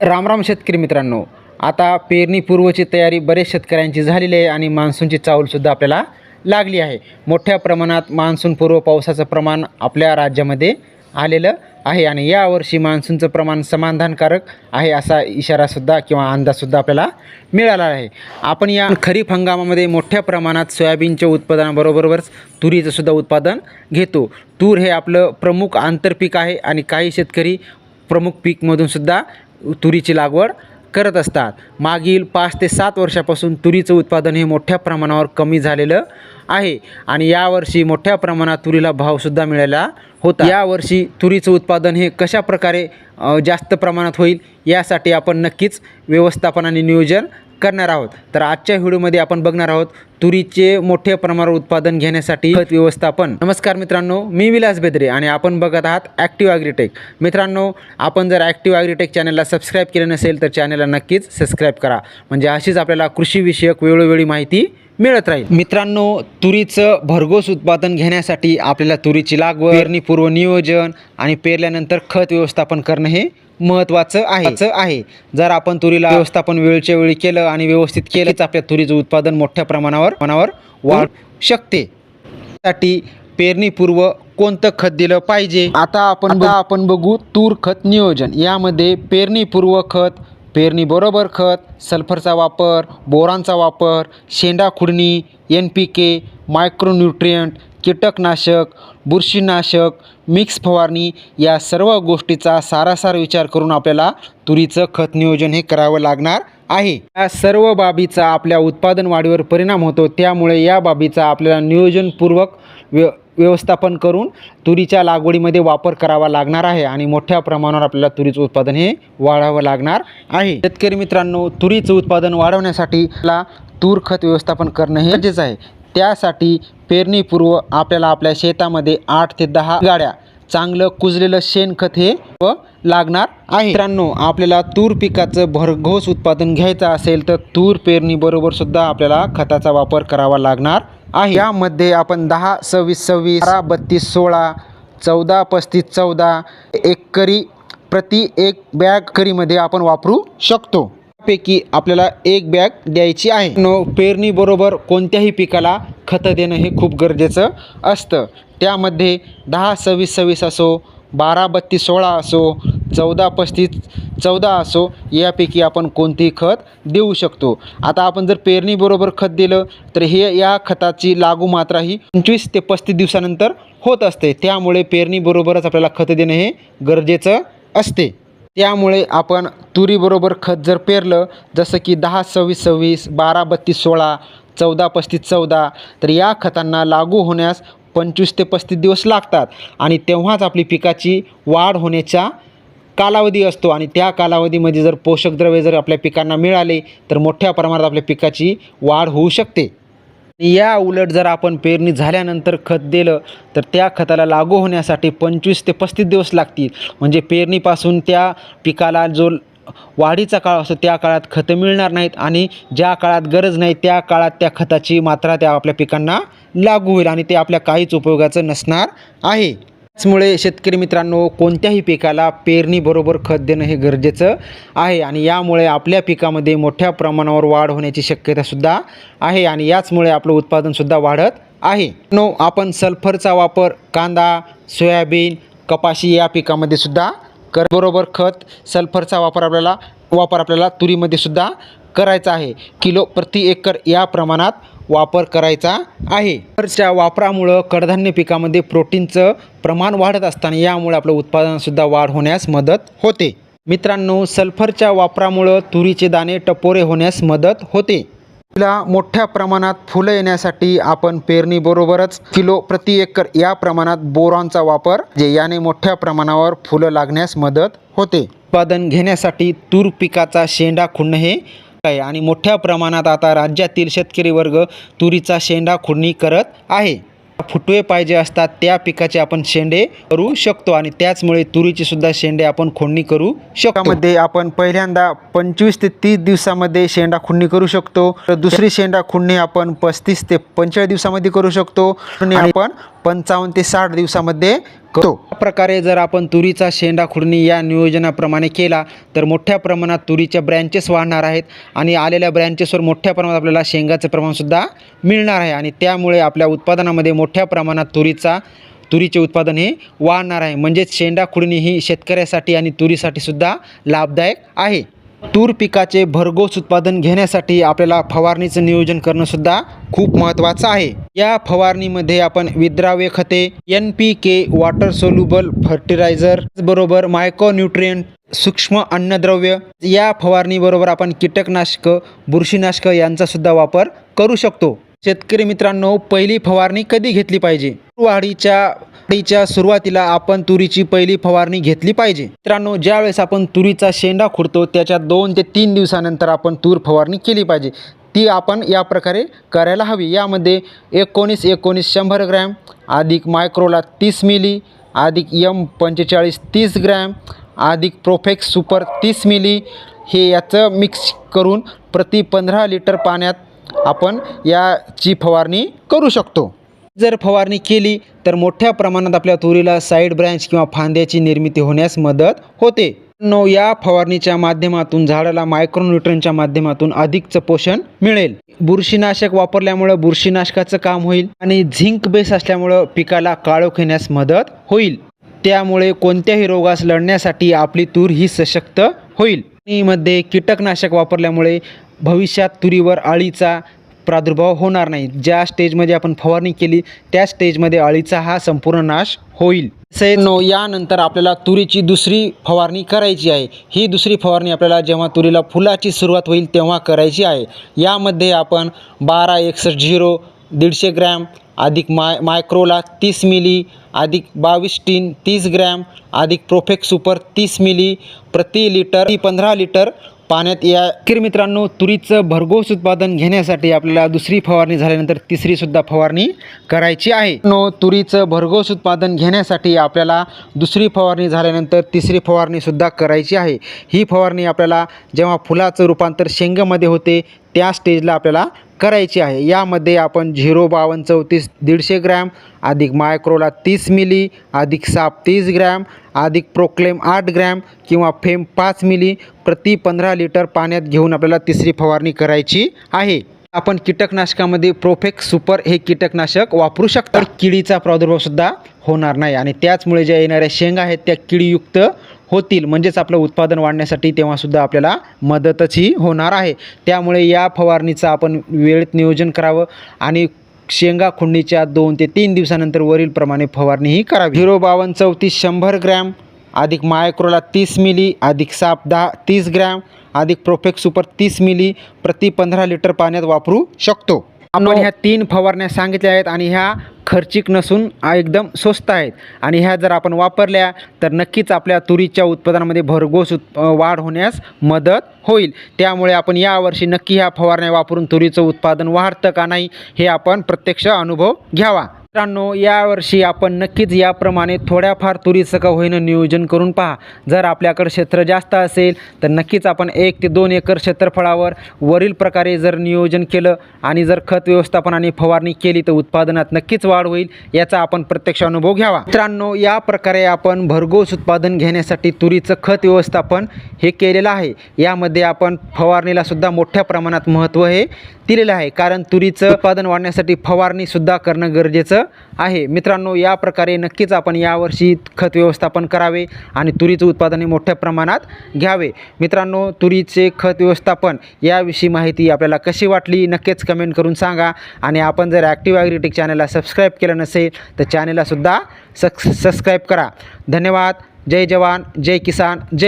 रामराम शेतकरी मित्रांनो आता पेरणीपूर्वची तयारी बरेच शेतकऱ्यांची झालेली आहे आणि मान्सूनची चावलसुद्धा आपल्याला लागली आहे. मोठ्या प्रमाणात मान्सूनपूर्व पावसाचं प्रमाण आपल्या राज्यामध्ये आलेलं आहे आणि यावर्षी मान्सूनचं प्रमाण समाधानकारक आहे असा इशारासुद्धा किंवा अंदाजसुद्धा आपल्याला मिळाला आहे. आपण या खरीप हंगामामध्ये मोठ्या प्रमाणात सोयाबीनच्या उत्पादनाबरोबरच तुरीचंसुद्धा उत्पादन घेतो. तूर हे आपलं प्रमुख आंतरपीक आहे आणि काही शेतकरी प्रमुख पीकमधूनसुद्धा तुरीची लागवड करत असतात. मागील पाच ते सात वर्षापासून तुरीचं उत्पादन हे मोठ्या प्रमाणावर कमी झालेलं आहे आणि यावर्षी मोठ्या प्रमाणात तुरीला भावसुद्धा मिळाला होता. यावर्षी तुरीचं उत्पादन हे कशा प्रकारे जास्त प्रमाणात होईल यासाठी आपण नक्कीच व्यवस्थापन आणि नियोजन करणार आहोत. तर आजच्या व्हिडिओमध्ये आपण बघणार आहोत तुरीचे मोठ्या प्रमाणावर उत्पादन घेण्यासाठी खत व्यवस्थापन. नमस्कार मित्रांनो मी विलास बेदरे आणि आपण बघत आहात ॲक्टिव्ह ॲग्रीटेक मित्रांनो आपण जर ॲक्टिव्ह ॲग्रीटेक चॅनलला सबस्क्राईब केलं नसेल तर चॅनलला नक्कीच सबस्क्राईब करा. म्हणजे अशीच आपल्याला कृषीविषयक वेळोवेळी माहिती मिळत राहील. मित्रांनो तुरीचं भरघोस उत्पादन घेण्यासाठी आपल्याला तुरीची लागवड पेरणीपूर्व नियोजन आणि पेरल्यानंतर खत व्यवस्थापन करणं हे महत्त्वाचं आहे. आहे. जर आपण तुरीला व्यवस्थापन वेळच्या वेळी केलं आणि व्यवस्थित केलंच आपल्या तुरीचं उत्पादन मोठ्या प्रमाणावर प्रमाणावर वाढ शकते. साठी पेरणीपूर्व कोणतं खत दिलं पाहिजे? आता आपण आपण बघू तूर खत नियोजन. यामध्ये पेरणीपूर्व खत पेरणीबरोबर खत सल्फरचा वापर बोरांचा वापर शेंडा खुडणी एन पी के मायक्रोन्यूट्रियंट कीटकनाशक बुरशीनाशक मिक्स फवारणी या सर्व गोष्टीचा सारासार विचार करून आपल्याला तुरीचं खत नियोजन हे करावं लागणार आहे. या सर्व बाबीचा आपल्या उत्पादन वाढीवर परिणाम होतो. त्यामुळे या बाबीचा आपल्याला नियोजनपूर्वक व्य व्यवस्थापन करून तुरीच्या लागवडीमध्ये वापर करावा लागणार आहे आणि मोठ्या प्रमाणावर आपल्याला तुरीचं उत्पादन हे वाढावं लागणार आहे. शेतकरी मित्रांनो तुरीचं उत्पादन वाढवण्यासाठी आपला तूर खत व्यवस्थापन करणं हे गरजेचं आहे. त्यासाठी पेरणीपूर्व आपल्याला आपल्या शेतामध्ये आठ ते दहा गाड्या चांगलं कुजलेलं शेणखत हे व लागणार आहे. मित्रांनो आपल्याला तूर पिकाचं भरघोस उत्पादन घ्यायचं असेल तर तूर पेरणीबरोबर सुद्धा आपल्याला खताचा वापर करावा लागणार आहे. यामध्ये आपण दहा सव्वीस सव्वीस बारा बत्तीस सोळा चौदा पस्तीस चौदा एकरी प्रति एक बॅग करीमध्ये आपण वापरू शकतो. पैकी आपल्याला एक बॅग द्यायची आहे. नो पेरणीबरोबर कोणत्याही पिकाला खतं देणं हे खूप गरजेचं असतं. त्यामध्ये दहा सव्वीस सव्वीस असो बारा बत्तीस सोळा असो चौदा पस्तीस चौदा असो यापैकी आपण कोणतेही खत देऊ शकतो. आता आपण जर पेरणीबरोबर खत दिलं तर हे या खताची लागू मात्रा ही पंचवीस ते पस्तीस दिवसानंतर होत असते. त्यामुळे पेरणीबरोबरच आपल्याला खत देणं हे गरजेचं असते. त्यामुळे आपण तुरीबरोबर खत जर पेरलं जसं की दहा सव्वीस सव्वीस बारा बत्तीस सोळा चौदा पस्तीस चौदा तर या खतांना लागू होण्यास पंचवीस ते पस्तीस दिवस लागतात. आणि तेव्हाच आपली पिकाची वाढ होण्याचा कालावधी असतो. आणि त्या कालावधीमध्ये जर पोषक द्रव्ये जर आपल्या पिकांना मिळाले तर मोठ्या प्रमाणात आपल्या पिकाची वाढ होऊ शकते. या उलट जर आपण पेरणी झाल्यानंतर खत दिलं तर त्या खताला लागू होण्यासाठी पंचवीस ते पस्तीस दिवस लागतील. म्हणजे पेरणीपासून त्या पिकाला जो वाढीचा काळ असतो त्या काळात खतं मिळणार नाहीत आणि ज्या काळात गरज नाही त्या काळात त्या खताची मात्रा त्या आपल्या पिकांना लागू होईल आणि ते आपल्या काहीच उपयोगाचं नसणार आहे. त्याचमुळे शेतकरी मित्रांनो कोणत्याही पिकाला पेरणीबरोबर खत देणं हे गरजेचं आहे आणि यामुळे आपल्या पिकामध्ये मोठ्या प्रमाणावर वाढ होण्याची शक्यतासुद्धा आहे आणि याचमुळे आपलं उत्पादनसुद्धा वाढत आहे. नो आपण सल्फरचा वापर कांदा सोयाबीन कपाशी या पिकामध्ये सुद्धा कर बरोबर खत सल्फरचा वापर आपल्याला वापर आपल्याला तुरीमध्ये सुद्धा करायचा आहे. किलो प्रति एकर या प्रमाणात वापर करायचा आहे. सल्फरच्या वापरामुळं कडधान्य पिकामध्ये प्रोटीनचं प्रमाण वाढत असताना यामुळे आपलं उत्पादनसुद्धा वाढ होण्यास मदत होते. मित्रांनो सल्फरच्या वापरामुळं तुरीचे दाणे टपोरे होण्यास मदत होते. तुला मोठ्या प्रमाणात फुलं येण्यासाठी आपण पेरणीबरोबरच किलो प्रति एकर या प्रमाणात बोरॉनचा वापर जे याने मोठ्या प्रमाणावर फुलं लागण्यास मदत होते. उत्पादन घेण्यासाठी तूर पिकाचा शेंडा खुडणं हे आहे आणि मोठ्या प्रमाणात आता राज्यातील शेतकरी वर्ग तुरीचा शेंडा खुडणी करत आहे. फुटवे पाहिजे असतात त्या पिकाचे आपण शेंडे करू शकतो आणि त्याचमुळे तुरीचे सुद्धा शेंडे आपण खोडणी करू शकतो. मध्ये आपण पहिल्यांदा पंचवीस ते तीस दिवसामध्ये शेंडा खुडणी करू शकतो. तर दुसरी शेंडा खुडणी आपण पस्तीस ते पंचेचाळीस दिवसामध्ये करू शकतो. आणि आपण पंचावन्न ते साठ दिवसामध्ये करतो प्रकारे जर आपण तुरीचा शेंडा खुडणी या नियोजनाप्रमाणे केला तर मोठ्या प्रमाणात तुरीच्या ब्रँचेस वाढणार आहेत आणि आलेल्या ब्रँचेसवर मोठ्या प्रमाणात आपल्याला शेंगाचं प्रमाणसुद्धा मिळणार आहे. आणि त्यामुळे आपल्या उत्पादनामध्ये मोठ्या प्रमाणात तुरीचा तुरीचे उत्पादन हे वाढणार आहे. म्हणजेच शेंडा खुडणी ही शेतकऱ्यासाठी आणि तुरीसाठी सुद्धा लाभदायक आहे. तूर पिकाचे भरघोस उत्पादन घेण्यासाठी आपल्याला फवारणीचं नियोजन करणंसुद्धा खूप महत्त्वाचं आहे. या फवारणीमध्ये आपण विद्राव्य खते N P K water soluble fertiliser बरोबर मायक्रोन्यूट्रियंट सूक्ष्म अन्नद्रव्य या फवारणीबरोबर आपण कीटकनाशकं बुरशीनाशकं यांचासुद्धा वापर करू शकतो. शेतकरी मित्रांनो पहिली फवारणी कधी घेतली पाहिजे? वाढीच्या वाढीच्या सुरुवातीला आपण तुरीची पहिली फवारणी घेतली पाहिजे. मित्रांनो ज्यावेळेस आपण तुरीचा शेंडा खुडतो त्याच्या दोन ते तीन दिवसानंतर आपण तूर फवारणी केली पाहिजे. ती आपण या प्रकारे करायला हवी. यामध्ये एकोणीस एकोणीस शंभर ग्रॅम अधिक मायक्रोला तीस मिली अधिक यम पंचेचाळीस तीस ग्रॅम अधिक प्रोफेक्स सुपर तीस मिली हे याचं मिक्स करून प्रति पंधरा लिटर पाण्यात आपण याची फवारणी करू शकतो. जर फवारणी केली तर मोठ्या प्रमाणात आपल्या तुरीला साईड ब्रँच किंवा फांद्याची निर्मिती होण्यास मदत होते. नो या फवारणीच्या माध्यमातून झाडाला मायक्रोन्युट्रनच्या माध्यमातून अधिकचं पोषण मिळेल. बुरशीनाशक वापरल्यामुळं बुरशीनाशकाचं काम होईल आणि झिंक बेस असल्यामुळं पिकाला काळोख येण्यास मदत होईल. त्यामुळे कोणत्याही रोगास लढण्यासाठी आपली तूर ही सशक्त होईल. मध्ये कीटकनाशक वापरल्यामुळे भविष्यात तुरीवर अळीचा प्रादुर्भाव होणार नाही. ज्या स्टेजमध्ये आपण फवारणी केली त्या स्टेजमध्ये अळीचा हा संपूर्ण नाश होईल. से नो यानंतर आपल्याला तुरीची दुसरी फवारणी करायची आहे. ही दुसरी फवारणी आपल्याला जेव्हा तुरीला फुलाची सुरुवात होईल तेव्हा करायची आहे. यामध्ये आपण बारा एकसष्ट झिरो दीडशे ग्रॅम अधिक माय मायक्रोला तीस मिली अधिक बावीस टीन तीस ग्रॅम अधिक प्रोफेक्ट सुपर तीस मिली प्रति लिटर पंधरा लिटर पाण्यात या किर मित्रांनो तुरीचं भरघोस उत्पादन घेण्यासाठी आपल्याला दुसरी फवारणी झाल्यानंतर तिसरीसुद्धा फवारणी करायची आहे. नो तुरीचं भरघोस उत्पादन घेण्यासाठी आपल्याला दुसरी फवारणी झाल्यानंतर तिसरी फवारणीसुद्धा करायची आहे. ही फवारणी आपल्याला जेव्हा फुलाचं रूपांतर शेंगामध्ये होते त्या स्टेजला आपल्याला करायची आहे. यामध्ये आपण झिरो बावन्न चौतीस दीडशे ग्रॅम अधिक मायक्रोला तीस मिली अधिक साप तीस ग्रॅम अधिक प्रोक्लेम आठ ग्रॅम किंवा फेम पाच मिली प्रति पंधरा लिटर पाण्यात घेऊन आपल्याला तिसरी फवारणी करायची आहे. आपण कीटकनाशकामध्ये प्रोफेक्स सुपर हे कीटकनाशक वापरू शकता. किडीचा प्रादुर्भावसुद्धा होणार नाही आणि त्याचमुळे ज्या येणाऱ्या शेंगा आहेत त्या किडीयुक्त होतील. म्हणजेच आपलं उत्पादन वाढण्यासाठी तेव्हासुद्धा आपल्याला मदतच ही होणार आहे. त्यामुळे या फवारणीचं आपण वेळेत नियोजन करावं आणि शेंगा खुंडणीच्या दोन ते तीन दिवसानंतर वरीलप्रमाणे फवारणी ही करावी. झिरो बावन्न चौतीस शंभर ग्रॅम अधिक मायक्रोला तीस मिली अधिक साप दहा तीस ग्रॅम अधिक प्रोफेक्ट सुपर तीस मिली प्रति पंधरा लिटर पाण्यात वापरू शकतो. आपण ह्या तीन फवारण्या सांगितल्या आहेत आणि ह्या खर्चिक नसून एकदम स्वस्त आहेत. आणि ह्या जर आपण वापरल्या तर नक्कीच आपल्या तुरीच्या उत्पादनामध्ये भरघोस उत् वाढ होण्यास मदत होईल. त्यामुळे आपण यावर्षी नक्की ह्या फवारण्या वापरून तुरीचं उत्पादन वाढतं का नाही हे आपण प्रत्यक्ष अनुभव घ्यावा. मित्रांनो यावर्षी आपण नक्कीच याप्रमाणे थोड्याफार तुरीचं का होईनं नियोजन करून पहा. जर आपल्याकडं क्षेत्र जास्त असेल तर नक्कीच आपण एक ते दोन एकर क्षेत्रफळावर वरील प्रकारे जर नियोजन केलं आणि जर खत व्यवस्थापन आणि फवारणी केली तर उत्पादनात नक्कीच वाढ होईल याचा आपण प्रत्यक्ष अनुभव घ्यावा. मित्रांनो या प्रकारे आपण भरघोस उत्पादन घेण्यासाठी तुरीचं खत व्यवस्थापन हे केलेलं आहे. यामध्ये आपण फवारणीला सुद्धा मोठ्या प्रमाणात महत्त्व हे दिलेलं आहे. कारण तुरीचं उत्पादन वाढण्यासाठी फवारणीसुद्धा करणं गरजेचं आहे. मित्रांनो या प्रकारे नक्कीच आपण यावर्षी खत व्यवस्थापन करावे आणि तुरीचं उत्पादन हे मोठ्या प्रमाणात घ्यावे. मित्रांनो तुरीचे खत व्यवस्थापन याविषयी माहिती आपल्याला कशी वाटली नक्कीच कमेंट करून सांगा. आणि आपण जर ॲक्टिव्ह ॲग्रिटिक चॅनलला सबस्क्राईब केलं नसेल तर चॅनललासुद्धा सक्स सबस्क्राईब करा. धन्यवाद. जय जवान. जय किसान. जय